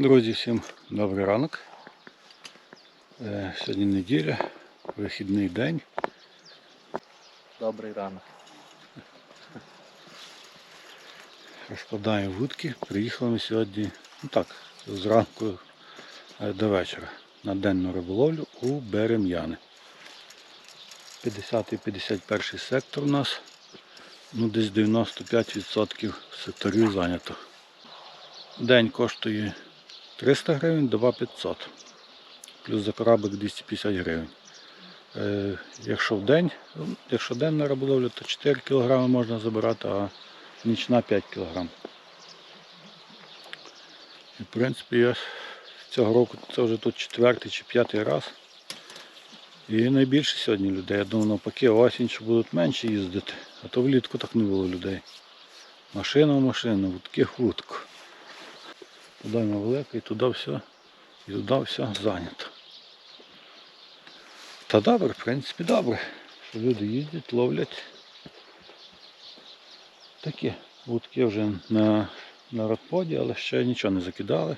Друзі, всім добрий ранок. Е, Сьогодні неділя, вихідний день. Добрий ранок. Розкладаємо вудки. Приїхали ми сьогодні, ну так, зранку е, до вечора на денну риболовлю у Берем'яни. 50-51 сектор у нас. Ну, десь 95% секторів зайнято. День коштує 300 гривень, доба 500. Плюс за кораблик 250 гривень. Е, якщо в день, ну, якщо денна риболовля, то 4 кг можна забирати, а нічна 5 кг. І в принципі я цього року це вже тут четвертий чи п'ятий раз. І найбільше сьогодні людей. Я думав, навпаки, осінь, що будуть менше їздити, а то влітку так не було людей. Машина в машину, вудки в вудку. Туди велика і туди все, і туди все зайнято. Та добре, в принципі, добре. Що люди їздять, ловлять. Такі вудки вже на, на родподі, але ще нічого не закидали.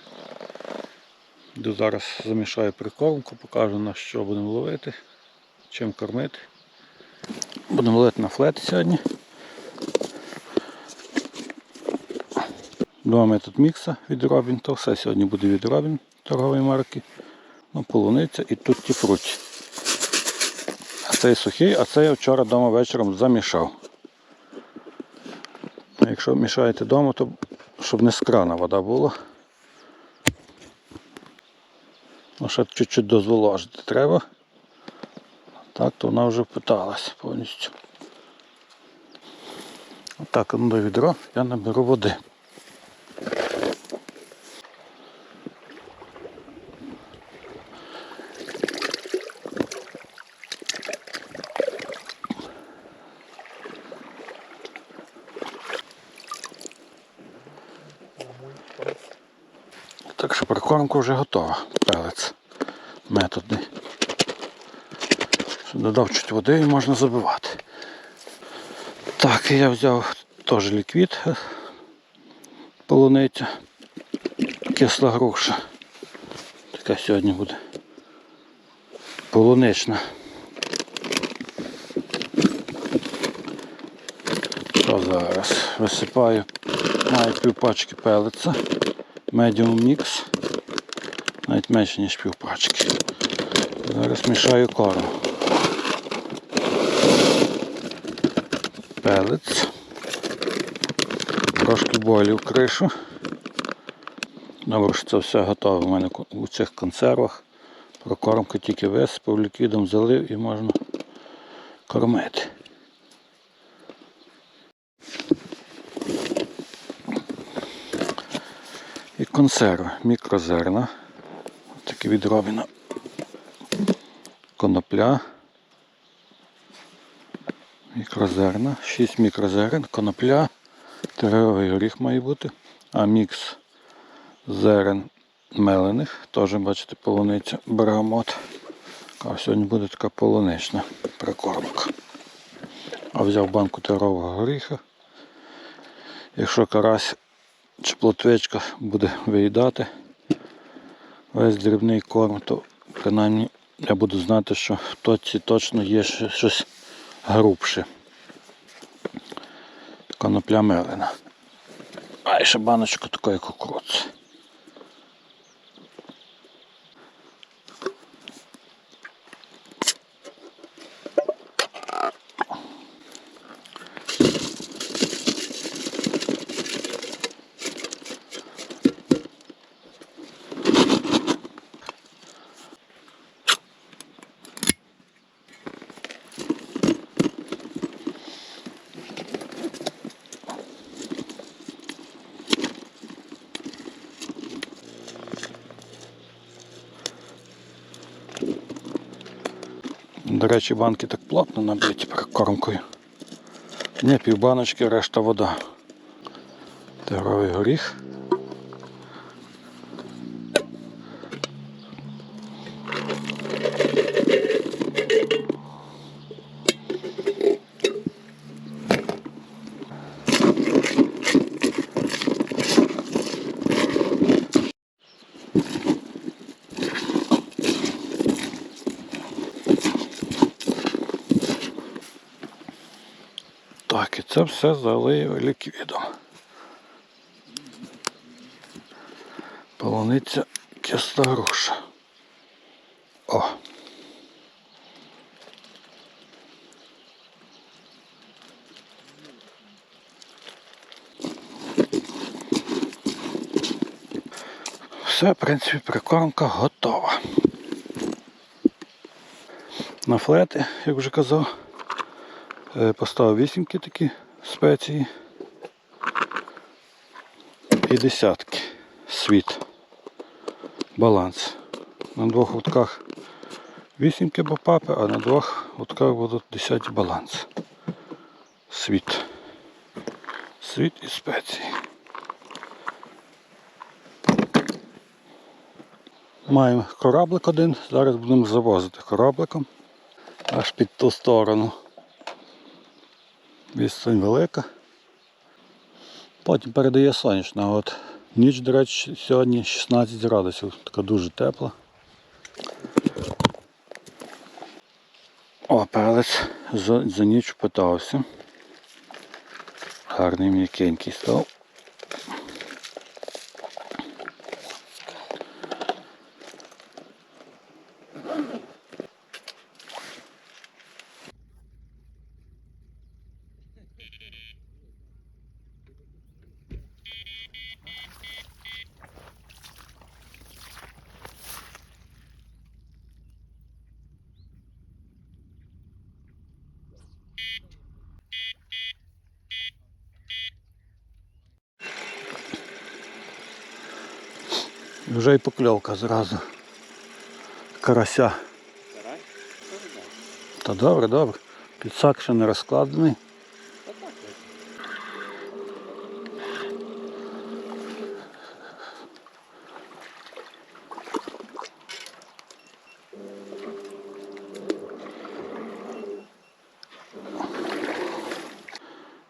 Йду зараз замішаю прикормку, покажу на що будемо ловити, чим кормити. Будемо ловити на флет сьогодні. Два метод мікса від то все сьогодні буде від Робін торгової марки. Ну, полуниця і тут ті фруті. А цей сухий, а це я вчора вдома вечором замішав. Якщо мішаєте вдома, то щоб не з крана вода була. Ну, ще чуть-чуть дозволожити треба. Так, то вона вже впиталась повністю. Отак, одне відро, я наберу води. Що вже готова. Пелець методний. Додав чуть води і можна забивати. Так, я взяв теж ліквід е, полуниця. Кисла груша. Така сьогодні буде. Полунична. То зараз висипаю. Маю півпачки пелиця. Medium mix. Навіть менше, ніж півпачки. Зараз мішаю корм. Пелець. Трошки бойлів кришу. Добре, що це все готове у мене у цих консервах. Прокормку тільки висипав, ліквідом залив і можна кормити. І консерви, мікрозерна. Такі від Робіна. Конопля. Мікрозерна. 6 мікрозерен, конопля. Теревий горіх має бути. А мікс зерен мелених. Теж, бачите, полуниця бергамот. А сьогодні буде така полунична прикормка. А взяв банку терового горіха. Якщо карась чи плотвичка буде виїдати весь дрібний корм, то принаймні я буду знати, що в точці точно є щось грубше. Конопля мелена. А ще баночка такої кукурудзи. До речі, банки так плотно набиті прикормкою. Не півбаночки, решта вода. Тигровий горіх. Так, і це все залию ліквідом. Полуниця кисла груша. О. Все, в принципі, прикормка готова. На флети, як вже казав, поставив вісімки такі спеції і десятки. Світ. Баланс. На двох гудках вісімки бопапи, а на двох гудках будуть десяті баланс. Світ. Світ і спеції. Маємо кораблик один, зараз будемо завозити корабликом аж під ту сторону. Відстань велика. Потім передає сонячна. От ніч, до речі, сьогодні 16 градусів, така дуже тепла. О, пелець за, за ніч питався. Гарний м'якенький став. І покльовка зразу. Карася. Та добре, добре. Підсак ще не розкладений.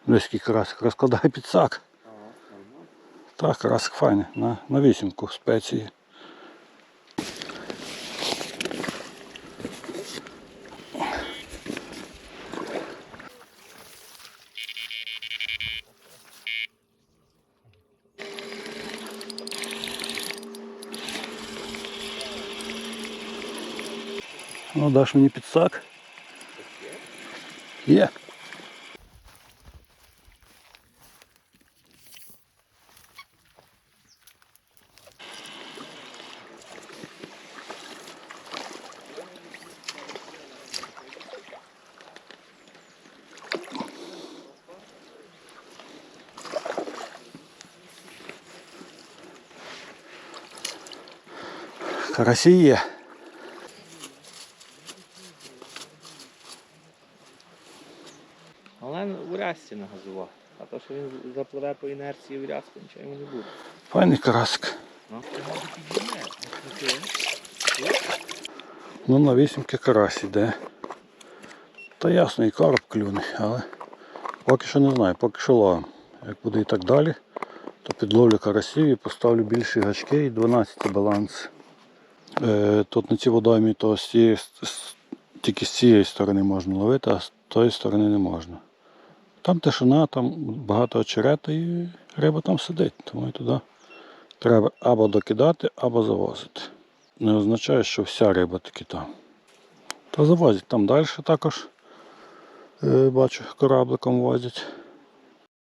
Низький карасик розкладає підсак. Так, карасик файний, на, на вісімку спеції. Ну, даш мені підсак? Є. Карасі є. Але у рясці нагазував. А то, що він запливе по інерції в рязку, нічого йому не буде. Файний карасик. Ну. Ну на вісімки карась іде. Та ясно, і короб клюне, але поки що не знаю, поки що ловим. Як буде і так далі, то підловлю карасів і поставлю більші гачки і 12 баланс. Е, тут на цій водоймі то з цієї, тільки з цієї сторони можна ловити, а з тої сторони не можна. Там тишина, там багато очерета і риба там сидить, тому і туди треба або докидати, або завозити. Не означає, що вся риба таки там. Та завозять там далі також. Е, бачу, корабликом возять.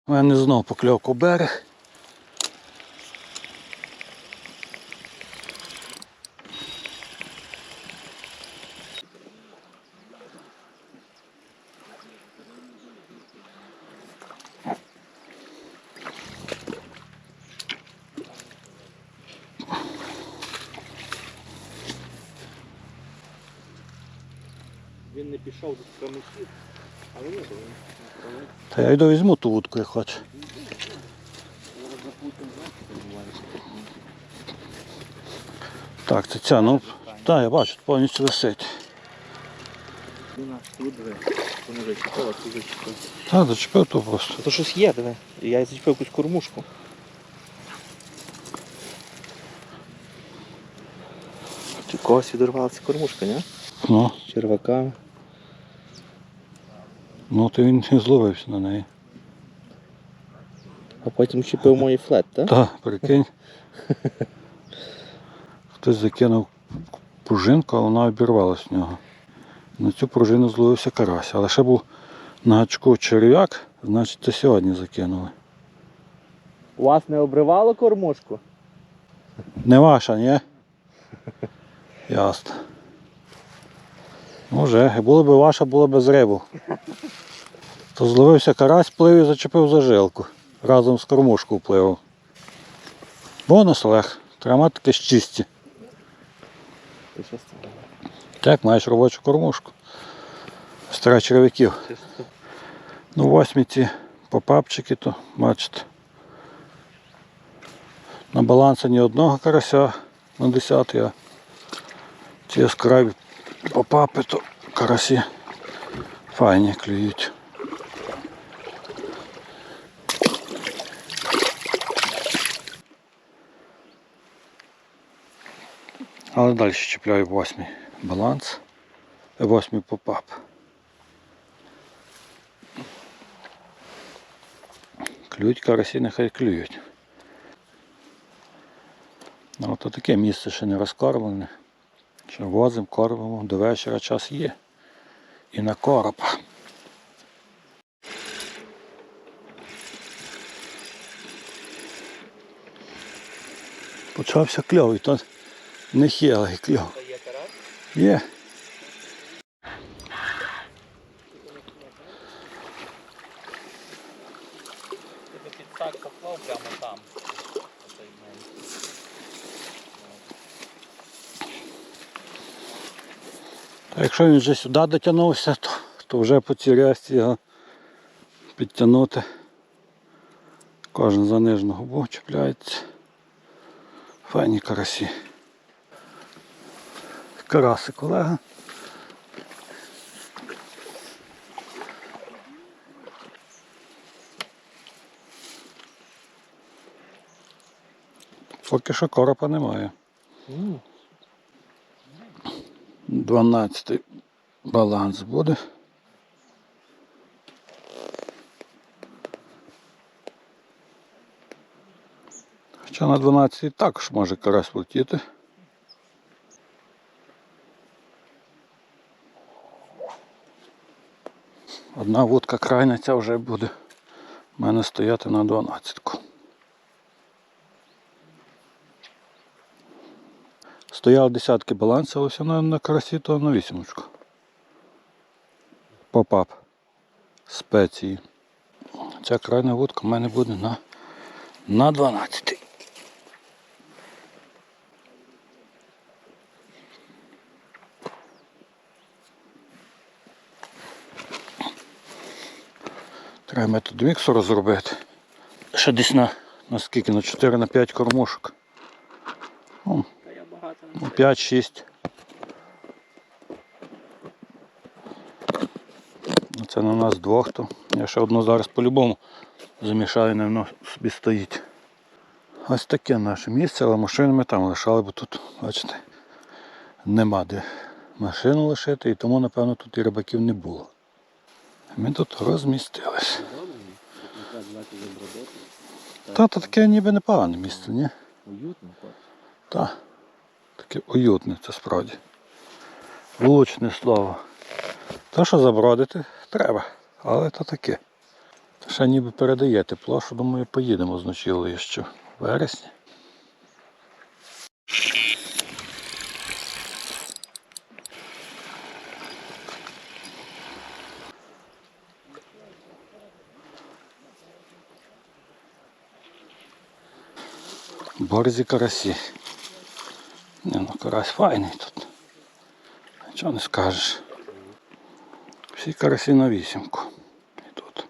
У мене знову покльовка в берег. Він не пішов до камиків, але ні, то він Та я йду візьму ту вудку, як хоче. Так, це ця, ну. Так, я бачу, повністю висить. Так, зачепив то просто. То щось є, диви. Я зачепив якусь кормушку. Чи когось відірвалася кормушка, ні? Ну, Червака. Ну, то він і зловився на неї. А потім чіпив мої флет, так? Та, прикинь. Хтось закинув пружинку, а вона обірвалась в нього. На цю пружину зловився карась. Але ще був на гачку черв'як, значить це сьогодні закинули. У вас не обривало кормушку? Не ваша, ні? Ясно. Може, було б ваша, було б з рибу. То зловився карась, плив і зачепив за жилку. Разом з кормушкою впливав. Бонус Олег. Таке щисті. Ти? Так, маєш робочу кормушку. Стара черв'яків. Ну, восьмі ці попапчики, то бачите. На балансі ні одного карася на 10, а ці яскраві попапи, то карасі файні клюють. Але далі чіпляю восьмий баланс, восьмий попап. Клюють карасі, нехай клюють. Ну, от таке місце ще не розкормлене. Ще возимо, кормимо, до вечора час є. І на короб. Почався кльовий, то не хілий кльов. Є карась? Є. Ти би під так поклав прямо там. Оцей момент. Та якщо він вже сюди дотягнувся, то, то вже по цій рясті його підтягнути. Кожен за нижню губу чіпляється. Файні карасі. Караси колега. Поки що коропа немає. М, 12 баланс буде. Хоча на 12 також може карась летіти. Одна вудка крайня ця вже буде в мене стояти на 12. Стояв десятки балансів, ось на, на карасі, то на вісімочку. Попап. Спеції. Ця крайня вудка в мене буде на, на 12. Треба метод міксу зробити. Ще десь на, на скільки? На 4 на 5 кормушок. 5-6. Ну, Це на нас двох, то я ще одну зараз по-любому замішаю, не воно собі стоїть. Ось таке наше місце, але машину ми там лишали, бо тут, бачите, нема де машину лишити, і тому, напевно, тут і рибаків не було. Ми тут розмістились. Та, то таке ніби непогане місце, ні? Уютно. Так. Таке уютне, це справді. Влучне слово. То, що забродити, треба, але то таке. Та ще ніби передає тепло, що думаю, поїдемо з ночівлею ще в вересні. Борзі карасі. Не, ну карась файний тут. Нічого не скажеш. Всі карасі на вісімку. І тут.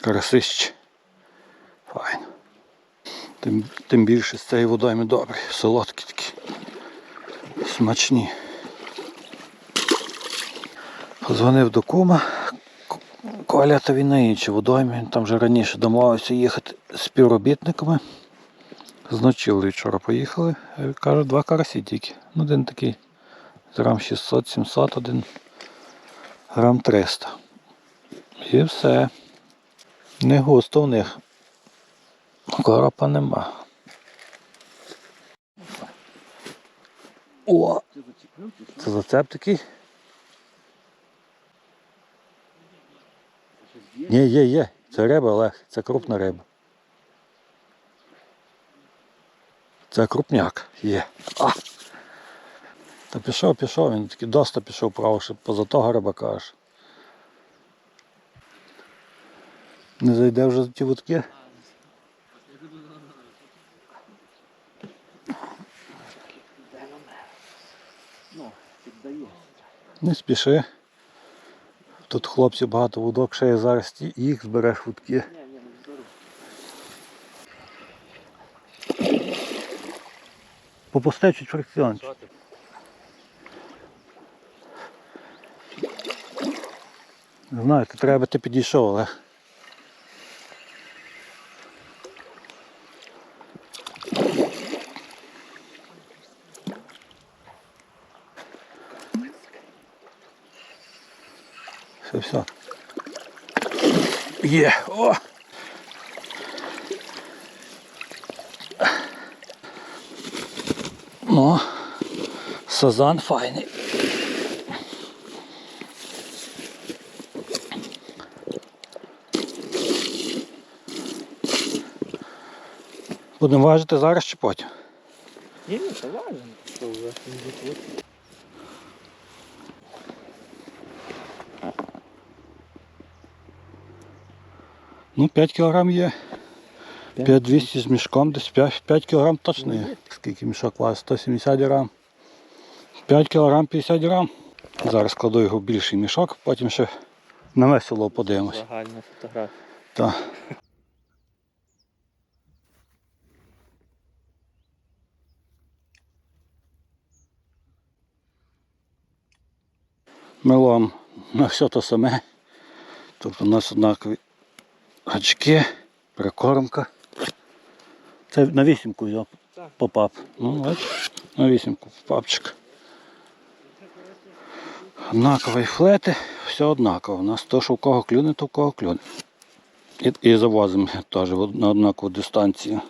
Карасище. Файно. Тим, тим більше з цієї водойми добрі. Солодкі такі. Смачні. Позвонив до кума. Коля та він на іншій водоймі. Там вже раніше домовився їхати з співробітниками. З ночівлею вчора поїхали. Е, Каже, два карасі тільки. Ну, один такий Грам 600, 700, один грам 300. І все. Не густо в них. Коропа нема. О! Це зацеп такий? Щось є? Ні, є, є. Це риба, Олег, це крупна риба. Це крупняк є. А! Та пішов, пішов, він такий доста пішов право, щоб поза того рибака аж. Не зайде вже ті вудки? Ну. Не спіши. Тут хлопці багато вудок, ще є зараз їх збереш вудки. Попусти чуть фрикціон. Не знаю, то треба ти підійшов, але. Все, все. Є, о! Ну, сазан файний. Будемо важити зараз чи потім? Ні, ні, це важно. Що вже? не тут. Ну, 5 кг є. 5200 з мішком, десь 5, 5 кг точно є. Скільки мішок важить? 170 грам. 5 кг 50 грам. Зараз кладу його в більший мішок, потім ще на весело подивимось. Загальна фотографія. Так. Милом на все те саме. Тобто у нас однакові гачки, прикормка. Це на вісімку взяв попап. Ну, на вісімку попапчик. Однакові флети, все однаково. У нас то, що в кого клюне, то в кого клюне. І, і завозимо теж на однакову дистанцію.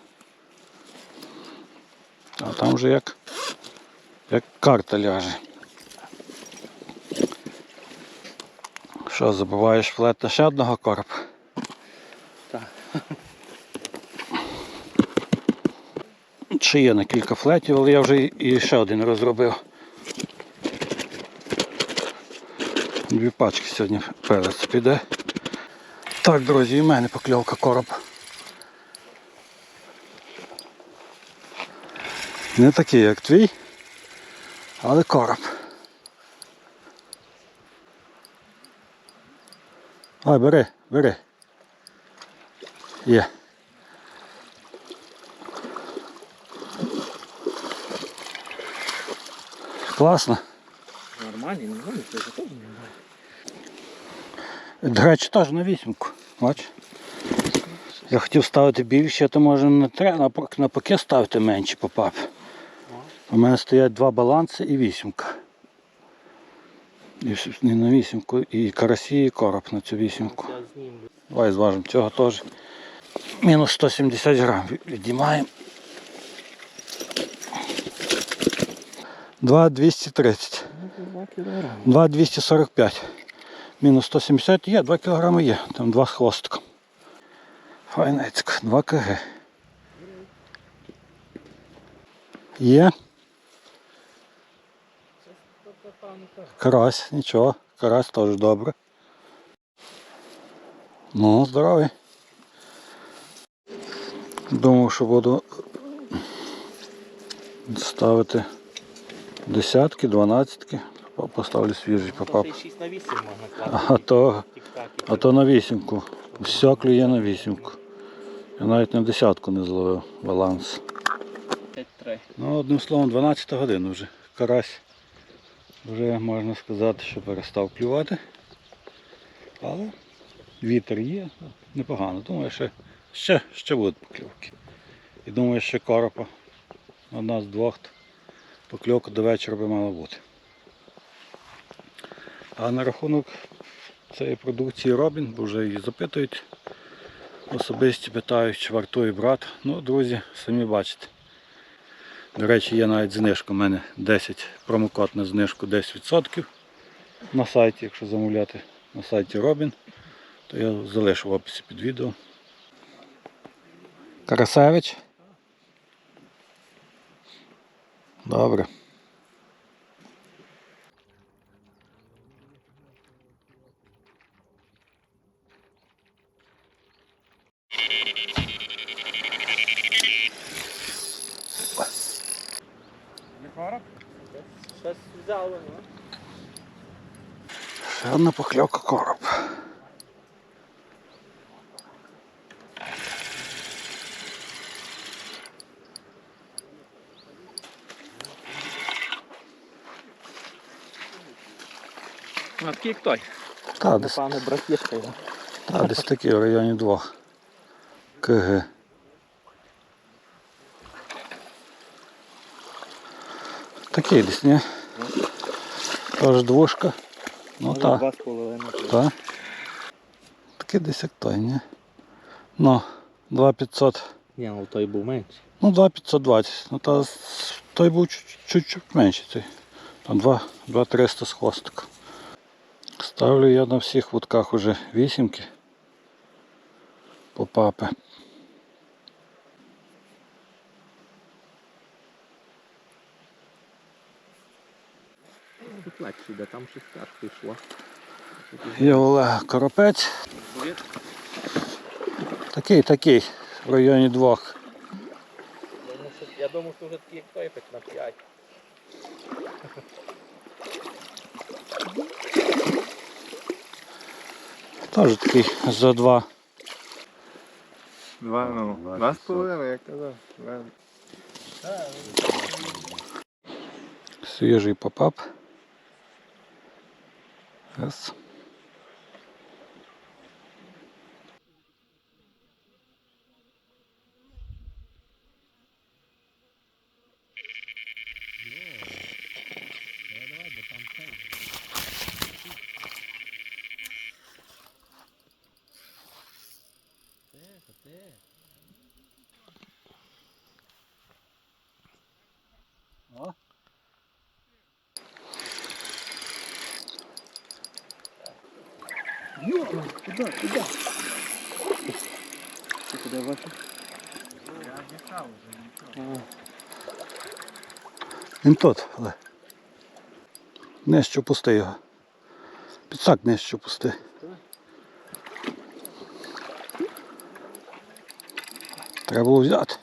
А там вже як, як карта ляже. Що, забуваєш флет на ще одного коропа? Так. Ще є на кілька флетів, але я вже і- ще один розробив. Дві пачки сьогодні перець піде. Так, друзі, і в мене покльовка короб. Не такий, як твій, але короб. Ай, бери, бери. Є. Класно. Нормальний, не знаю, це теж нормально. До речі, теж на вісімку. Бач? Я хотів ставити більше, то може не треба навпак- навпаки ставити менше попап. У мене стоять два баланси і вісімка. І не на вісімку, і карасі, і короб на цю вісімку. Давай зважимо цього теж. Мінус 170 грам відіймаємо. 2,230. Ну, 2 кілограми. 2,245. Мінус 170 є, 2 кг є, там 2 з хвостиком. Файнецько, 2 кг. Є. Карась, нічого, карась теж добре. Ну, здоровий. Думав, що буду ставити Десятки, дванадцятки. Поставлю свіжий попап. 6 на 8 можна А то, а то на вісімку. Все клює на вісімку. Я навіть на десятку не зловив баланс. Ну, одним словом, 12 година вже. Карась вже можна сказати, що перестав клювати. Але вітер є, непогано. Думаю, що ще, ще будуть покльовки. І думаю, що коропа одна з двох покльовка до вечора би мала бути. А на рахунок цієї продукції Робін, бо вже її запитують. Особисті питають, чи вартує брати. Ну, друзі, самі бачите. До речі, є навіть знижка. У мене 10 промокод на знижку 10% на сайті, якщо замовляти на сайті Робін, то я залишу в описі під відео. Карасевич. Добре. Щось взяли. Ще одна покльовка короб. А такий як той. Та, десь, Напевне, братішка його. та, десь такі в районі 2 КГ. Такий десь, ні? Тож двушка. Ну Може, так. Два з половиною. Так. Такий десь як той, ні? Ну, 2500. Ні, ну той був менший. Ну, 2520. Ну, та з- той був чуть- чуть-чуть менший. Той. Там 2, 2300 з хвостиком. Ставлю я на всіх вудках уже вісімки. По папи. Йде, там шістка йшла. Є у Олега коропець. Такий, такий. В районі двох. Я думав, що вже такий як той на 5. Теж такий за два. Два, ну, два з половиною, я казав. Свіжий попап. Раз. Куди ваше? Він тут, але. Нижче пусти його. Підсак нижче пусти. Треба було взяти.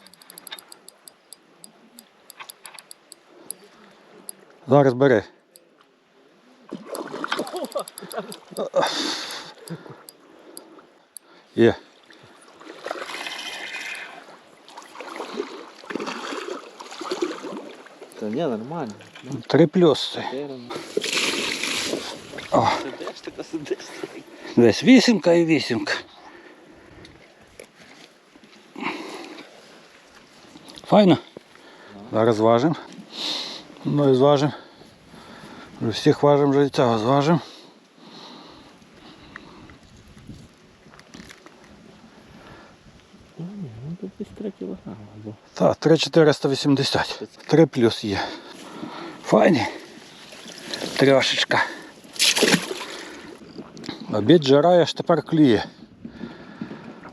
Зараз бери. Є. Та ні, нормально. Три плюс. О. Десь вісімка і вісімка. Файно. Зараз зважимо. Ну і зважимо. Вже всіх важимо, вже і цього зважимо. Тут десь 3 кілограми. Так, 3,480. 3 плюс є. Файні. Трьошечка. Обід жара аж тепер клює.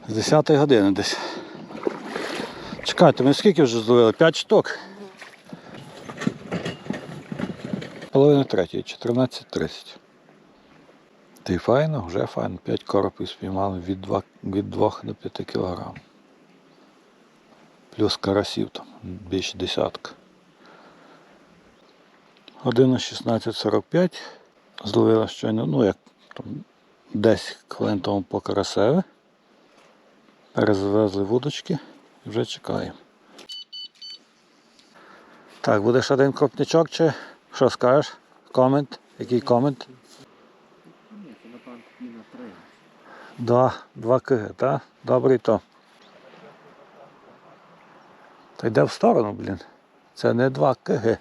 З 10 години десь. Чекайте, ми скільки вже зловили? 5 штук. Половина третьої, 14.30. Та й файно, вже файно. 5 коропів спіймали від 2, від 2 до 5 кілограм. Плюс карасів там більше десятка. Година 16.45. Зловила щойно, ну як там, десь хвилин тому по карасеве. Перезвезли вудочки вже чекаємо. Так, будеш один крупничок чи що скажеш? Комент? Який комент? Ні, це напевно на 3. Два, два кг, так? Добрий то. Та йде в сторону, блін. Це не 2 кг.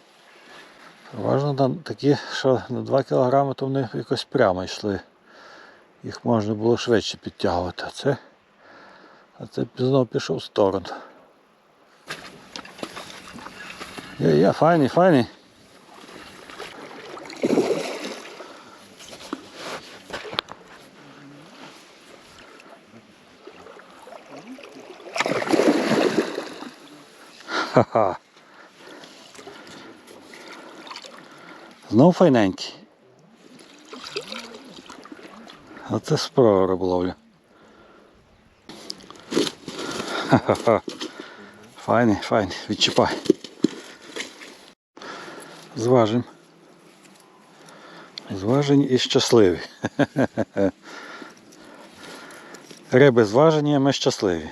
Важно такі, що на 2 кг то вони якось прямо йшли. Їх можна було швидше підтягувати. Це, а це знову пішов в сторону. Є, є, файний, файний. Ха-ха. Знов файненький. Оце справа риболовля. Ха-ха-ха. Файний, файний, відчіпай. Зважим. Зважені і щасливі. Риби зважені, а ми щасливі.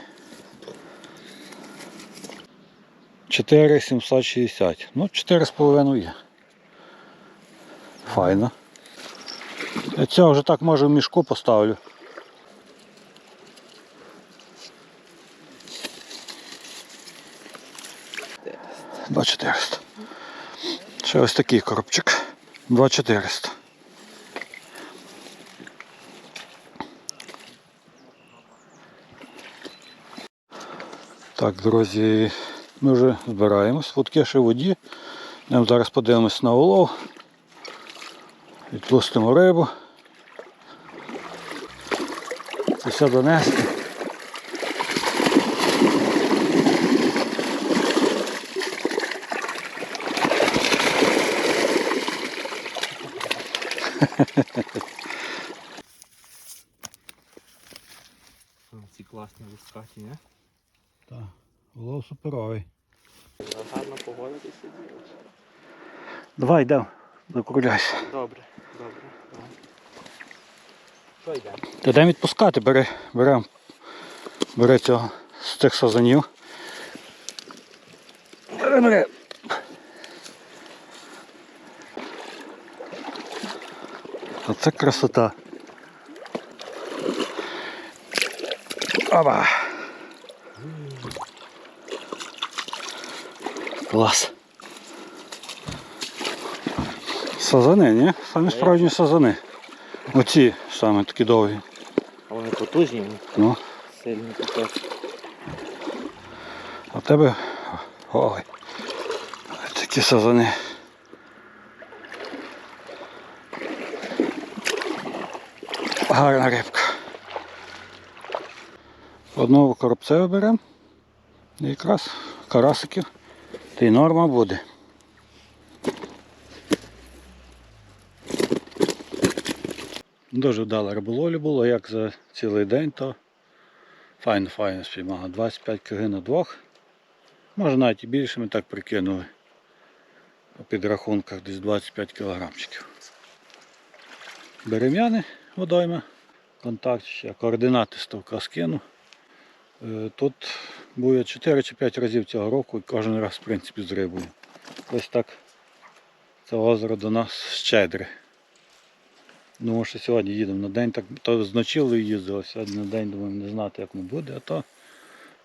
4760. Ну, 4,5 є. Файно. Я цього вже так може в мішку поставлю. Два 400. Ще ось такий коробчик. 2400. Так, друзі, ми вже збираємось. Футки ще воді. Нам зараз подивимось на улов. Відпустимо рибу. Це все донести. Ці класні лускаті, не? Так, улов суперовий. Гарна погода ти сиділа. Давай йдемо, закругляйся. Добре, добре. давай. Що йдемо? Та дай відпускати, бери, берем, бери цього з цих сазанів. Бери, бери. Оце красота. Оба. Клас. Сазани, ні? Самі справжні сазани. Оці саме такі довгі. А вони потужні, вони Ну. сильні капець. А в тебе. Ой. Такі сазани. Гарна рибка. Одного коробця беремо. І якраз карасиків. Й норма буде. Дуже вдала риболовля було, як за цілий день, то файно, файно спіймала. 25 кг на двох. Може навіть і більше ми так прикинули. По підрахунках десь 25 кілограмчиків. Берем'яни водойма, контакт ще, координати стовка скину. Е, Тут буде 4 чи 5 разів цього року і кожен раз в принципі з рибою. Ось так це озеро до нас щедре. Думаю, що сьогодні їдемо на день, так то з їздили, сьогодні на день думаємо не знати як воно буде, а то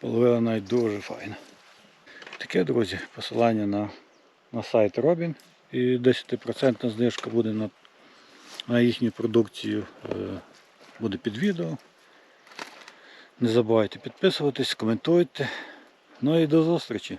половина навіть дуже файна. Таке, друзі, посилання на, на сайт Робін і 10% знижка буде на, на їхню продукцію е, буде під відео. Не забувайте підписуватись, коментуйте. Ну і до зустрічі!